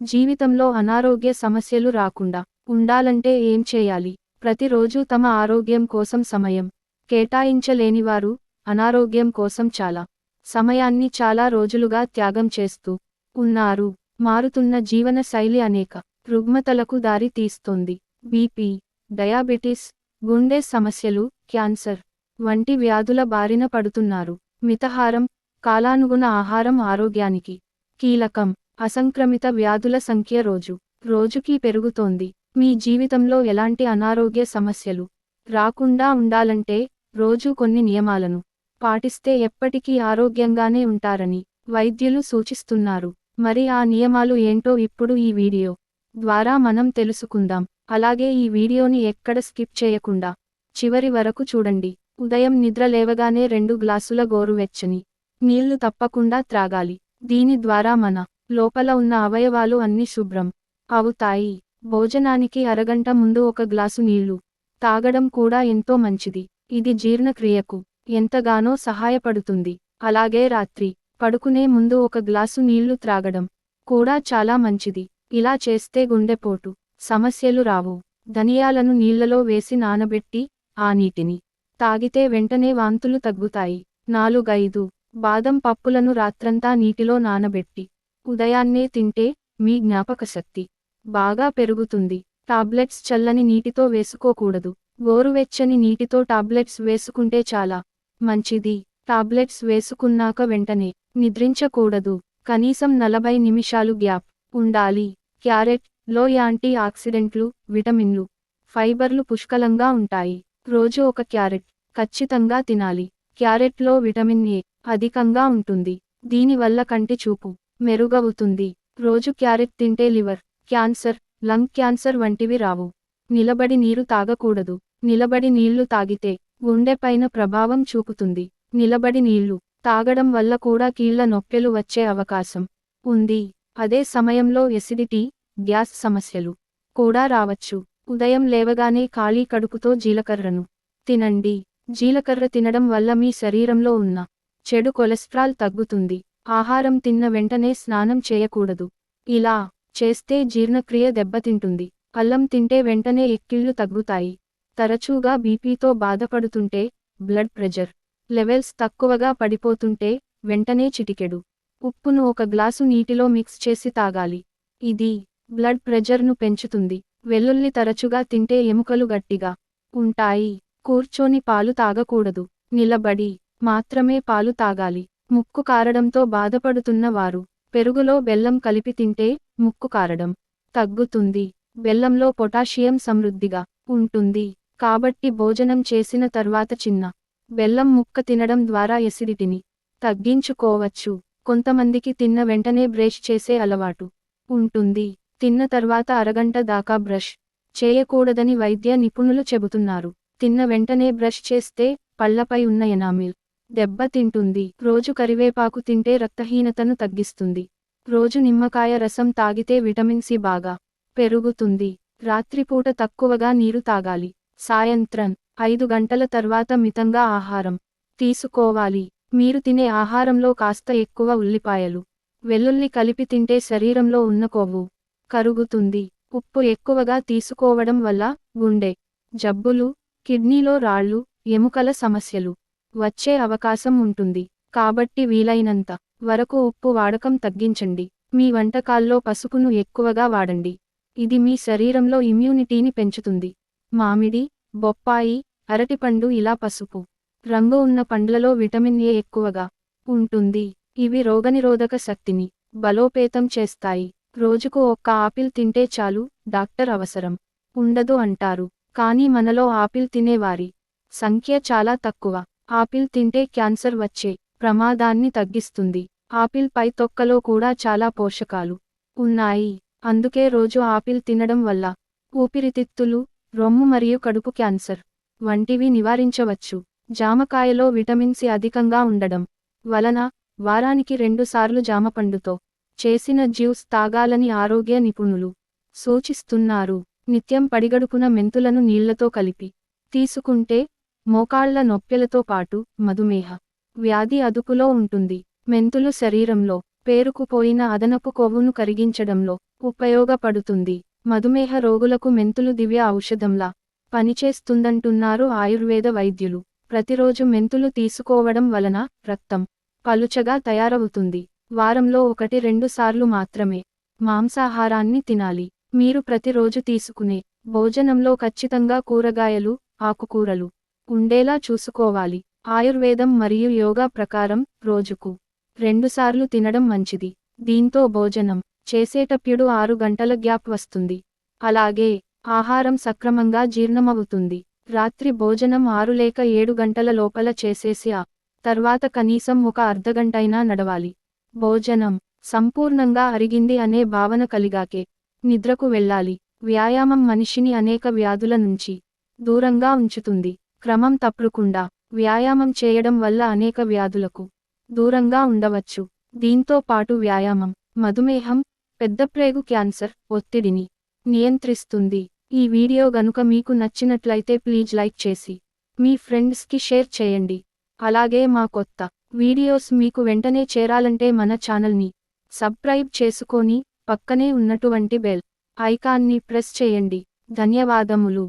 జీవితంలో అనారోగ్య సమస్యలు రాకుండా ఉండాలంటే ఏం చేయాలి? ప్రతిరోజు తమ ఆరోగ్యం కోసం సమయం కేటాయించలేనివారు అనారోగ్యం కోసం చాలా సమయాన్ని చాలా రోజులుగా త్యాగం చేస్తూ ఉన్నారు. మారుతున్న జీవన శైలి అనేక రుగ్మతలకు దారి తీస్తోంది. బీపీ డయాబెటిస్ గుండె సమస్యలు క్యాన్సర్ వంటి వ్యాధుల బారిన పడుతున్నారు. మితహారం కాలానుగుణ ఆహారం ఆరోగ్యానికి కీలకం. అసంక్రమిత వ్యాధుల సంఖ్య రోజు రోజుకి పెరుగుతోంది. మీ జీవితంలో ఎలాంటి అనారోగ్య సమస్యలు రాకుండా ఉండాలంటే రోజు కొన్ని నియమాలను పాటిస్తే ఎప్పటికీ ఆరోగ్యంగానే ఉంటారని వైద్యులు సూచిస్తున్నారు. మరి ఆ నియమాలు ఏంటో ఇప్పుడు ఈ వీడియో ద్వారా మనం తెలుసుకుందాం. అలాగే ఈ వీడియోని ఎక్కడ స్కిప్ చేయకుండా చివరి వరకు చూడండి. ఉదయం నిద్ర లేవగానే రెండు గ్లాసుల గోరువెచ్చని నీళ్ళు తప్పకుండా త్రాగాలి. దీని ద్వారా మన లోపల ఉన్న అవయవాలు అన్ని శుభ్రం అవుతాయి. భోజనానికి అరగంట ముందు ఒక గ్లాసు నీళ్ళు తాగడం కూడా ఎంతో మంచిది. ఇది జీర్ణక్రియకు ఎంతగానో సహాయపడుతుంది. అలాగే రాత్రి పడుకునే ముందు ఒక గ్లాసు నీళ్ళు త్రాగడం కూడా చాలా మంచిది. ఇలా చేస్తే గుండెపోటు సమస్యలు రావు. ధనియాలను నీళ్ళలో వేసి నానబెట్టి ఆ నీటిని తాగితే వెంటనే వాంతులు తగ్గుతాయి. నాలుగైదు బాదం పప్పులను రాత్రంతా నీటిలో నానబెట్టి ఉదయాన్నే తింటే మీ జ్ఞాపకశక్తి బాగా పెరుగుతుంది. టాబ్లెట్స్ చల్లని నీటితో వేసుకోకూడదు. గోరువెచ్చని నీటితో టాబ్లెట్స్ వేసుకుంటే చాలా మంచిది. టాబ్లెట్స్ వేసుకున్నాక వెంటనే నిద్రించకూడదు. కనీసం నలభై నిమిషాలు గ్యాప్ ఉండాలి. క్యారెట్లో యాంటీ ఆక్సిడెంట్లు విటమిన్లు ఫైబర్లు పుష్కలంగా ఉంటాయి. రోజు ఒక క్యారెట్ ఖచ్చితంగా తినాలి. క్యారెట్లో విటమిన్ ఏ అధికంగా ఉంటుంది. దీనివల్ల కంటి చూపు మెరుగవుతుంది. రోజు క్యారెట్ తింటే లివర్ క్యాన్సర్ లంగ్ క్యాన్సర్ వంటివి రావు. నిలబడి నీరు తాగకూడదు. నిలబడి నీళ్ళు తాగితే గుండెపైన ప్రభావం చూపుతుంది. నిలబడి నీళ్ళు తాగడం వల్ల కూడా కీళ్ళ నొప్పెలు వచ్చే అవకాశం ఉంది. అదే సమయంలో ఎసిడిటీ గ్యాస్ సమస్యలు కూడా రావచ్చు. ఉదయం లేవగానే ఖాళీ కడుపుతో జీలకర్రను తినండి. జీలకర్ర తినడం వల్ల మీ శరీరంలో ఉన్న చెడు కొలెస్ట్రాల్ తగ్గుతుంది. ఆహారం తిన్న వెంటనే స్నానం చేయకూడదు. ఇలా చేస్తే జీర్ణక్రియ దెబ్బతింటుంది. అల్లం తింటే వెంటనే ఎక్కిళ్ళు తగ్గుతాయి. తరచూగా బీపీతో బాధపడుతుంటే బ్లడ్ ప్రెషర్ లెవెల్స్ తక్కువగా పడిపోతుంటే వెంటనే చిటికెడు. ఉప్పును ఒక గ్లాసు నీటిలో మిక్స్ చేసి తాగాలి. ఇది బ్లడ్ ప్రెషర్ను పెంచుతుంది. వెల్లుల్లి తరచుగా తింటే ఎముకలు గట్టిగా ఉంటాయి. కూర్చొని పాలు తాగకూడదు. నిలబడి మాత్రమే పాలు తాగాలి. ముక్కు కారడంతో బాధపడుతున్న వారు. పెరుగులో బెల్లం కలిపి తింటే ముక్కు కారడం తగ్గుతుంది. బెల్లంలో పొటాషియం సమృద్ధిగా ఉంటుంది. కాబట్టి భోజనం చేసిన తర్వాత చిన్న బెల్లం ముక్క తినడం ద్వారా ఎసిడిటీని తగ్గించుకోవచ్చు. కొంతమందికి తిన్న వెంటనే బ్రష్ చేసే అలవాటు ఉంటుంది. తిన్న తర్వాత అరగంట దాకా బ్రష్ చేయకూడదని వైద్య నిపుణులు చెబుతున్నారు. తిన్న వెంటనే బ్రష్ చేస్తే పళ్ళపై ఉన్న ఎనామిల్ దెబ్బతింటుంది రోజు కరివేపాకు తింటే రక్తహీనతను తగ్గిస్తుంది. రోజు నిమ్మకాయ రసం తాగితే విటమిన్ సి బాగా పెరుగుతుంది. రాత్రిపూట తక్కువగా నీరు తాగాలి. సాయంత్రం ఐదు గంటల తర్వాత మితంగా ఆహారం తీసుకోవాలి. మీరు తినే ఆహారంలో కాస్త ఎక్కువ ఉల్లిపాయలు వెల్లుల్లి కలిపి తింటే శరీరంలో ఉన్న కొవ్వు కరుగుతుంది. ఉప్పు ఎక్కువగా తీసుకోవడం వల్ల గుండె జబ్బులు కిడ్నీలో రాళ్ళు ఎముకల సమస్యలు వచ్చే అవకాశం ఉంటుంది. కాబట్టి వీలైనంత వరకు ఉప్పు వాడకం తగ్గించండి. మీ వంటకాల్లో పసుపును ఎక్కువగా వాడండి. ఇది మీ శరీరంలో ఇమ్యూనిటీని పెంచుతుంది. మామిడి బొప్పాయి అరటిపండు ఇలా పసుపు రంగు ఉన్న పండ్లలో విటమిన్ ఏ ఎక్కువగా ఉంటుంది. ఇవి రోగనిరోధక శక్తిని బలోపేతం చేస్తాయి. రోజుకు ఒక్క ఆపిల్ తింటే చాలు డాక్టర్ అవసరం ఉండదు అంటారు. కానీ మనలో ఆపిల్ తినేవారి సంఖ్య చాలా తక్కువ. ఆపిల్ తింటే క్యాన్సర్ వచ్చే ప్రమాదాన్ని తగ్గిస్తుంది. ఆపిల్ పై తొక్కలో కూడా చాలా పోషకాలు ఉన్నాయి. అందుకే రోజు ఆపిల్ తినడం వల్ల ఊపిరితిత్తులు రొమ్ము మరియు కడుపు క్యాన్సర్ వంటివి నివారించవచ్చు. జామకాయలో విటమిన్ సి అధికంగా ఉండడం వలన వారానికి రెండుసార్లు జామపండుతో చేసిన జ్యూస్ తాగాలని ఆరోగ్య నిపుణులు సూచిస్తున్నారు. నిత్యం పడిగడుపున మెంతులను నీళ్ళతో కలిపి తీసుకుంటే మోకాళ్ళ నొప్పెలతో పాటు మధుమేహ వ్యాధి అదుపులో ఉంటుంది. మెంతులు శరీరంలో పేరుకుపోయిన అదనపు కొవ్వును కరిగించడంలో ఉపయోగపడుతుంది. మధుమేహ రోగులకు మెంతులు దివ్య ఔషధంలా పనిచేస్తుందంటున్నారు ఆయుర్వేద వైద్యులు. ప్రతిరోజు మెంతులు తీసుకోవడం వలన రక్తం పలుచగా తయారవుతుంది. వారంలో ఒకటి రెండు సార్లు మాత్రమే మాంసాహారాన్ని తినాలి. మీరు ప్రతిరోజు తీసుకునే భోజనంలో ఖచ్చితంగా కూరగాయలు ఆకుకూరలు ఉండేలా చూసుకోవాలి. ఆయుర్వేదం మరియు యోగా ప్రకారం రోజుకు రెండుసార్లు తినడం మంచిది. దీంతో భోజనం చేసేటప్పుడు ఆరు గంటల గ్యాప్ వస్తుంది. అలాగే ఆహారం సక్రమంగా జీర్ణమవుతుంది. రాత్రి భోజనం ఆరు లేక ఏడు గంటల లోపల చేసేసి ఆ తర్వాత కనీసం ఒక అర్ధగంటైనా నడవాలి. భోజనం సంపూర్ణంగా అరిగింది అనే భావన కలిగాకే నిద్రకు వెళ్ళాలి. వ్యాయామం మనిషిని అనేక వ్యాధుల నుంచి దూరంగా ఉంచుతుంది. క్రమం తప్పకుండా వ్యాయామం చేయడం వల్ల అనేక వ్యాధులకు దూరంగా ఉండవచ్చు. దీంతో పాటు వ్యాయామం మధుమేహం పెద్దప్రేగు క్యాన్సర్ ఒత్తిడిని నియంత్రిస్తుంది. ఈ వీడియో గనుక మీకు నచ్చినట్లయితే ప్లీజ్ లైక్ చేసి మీ ఫ్రెండ్స్కి షేర్ చేయండి. అలాగే మా కొత్త వీడియోస్ మీకు వెంటనే చేరాలంటే మన ఛానల్ని సబ్స్క్రైబ్ చేసుకొని పక్కనే ఉన్నటువంటి బెల్ ఐకాన్ని ప్రెస్ చేయండి. ధన్యవాదములు.